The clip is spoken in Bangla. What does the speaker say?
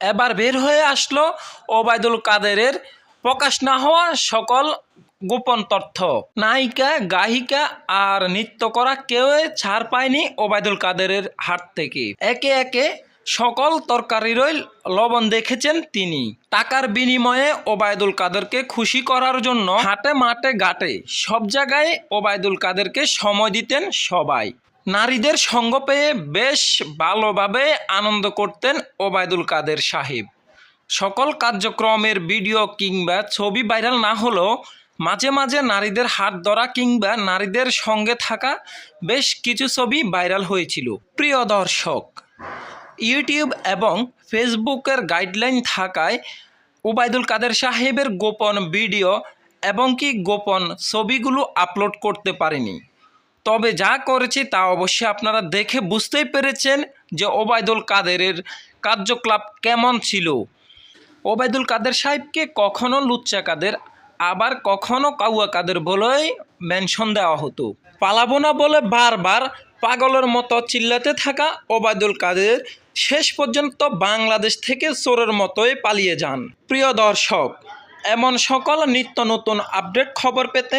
এবার বের হয়ে আসলো ওবায়দুল কাদেরের প্রকাশ না হওয়া সকল গোপন তথ্য। নায়িকা, গায়িকা আর নৃত্য করা কেউ ছাড় পায়নি ওবায়দুল কাদেরের হাত থেকে। একে একে সকল তরকারিরই লবণ দেখেছেন তিনি। টাকার বিনিময়ে ওবায়দুল কাদেরকে খুশি করার জন্য হাটে মাঠে ঘাটে সব জায়গায় ওবায়দুল কাদেরকে সময় দিতেন সবাই। নারীদের সঙ্গ পেয়ে বেশ ভালোভাবে আনন্দ করতেন ওবায়দুল কাদের সাহেব। সকল কার্যক্রমের ভিডিও কিংবা ছবি ভাইরাল না হলেও মাঝে মাঝে নারীদের হাত ধরা কিংবা নারীদের সঙ্গে থাকা বেশ কিছু ছবি ভাইরাল হয়েছিল। প্রিয় দর্শক, ইউটিউব এবং ফেসবুকের গাইডলাইন থাকায় ওবায়দুল কাদের সাহেবের গোপন ভিডিও এবং কি গোপন ছবিগুলো আপলোড করতে পারেনি। তবে যা করেছি তা অবশ্যই আপনারা দেখে বুঝতেই পেরেছেন যে ওবায়দুল কাদেরের কার্যকলাপ কেমন ছিল। ওবায়দুল কাদের সাহেবকে কখনো লুচ্চা কাদের, আবার কখনো কাউয়া কাদের বলেই মেনশন দেওয়া হতো। পালাবো না বলে বারবার পাগলের মতো চিল্লাতে থাকা ওবায়দুল কাদের শেষ পর্যন্ত বাংলাদেশ থেকে চোরের মতোই পালিয়ে যান। প্রিয় দর্শক, এমন সকল নিত্য নতুন আপডেট খবর পেতে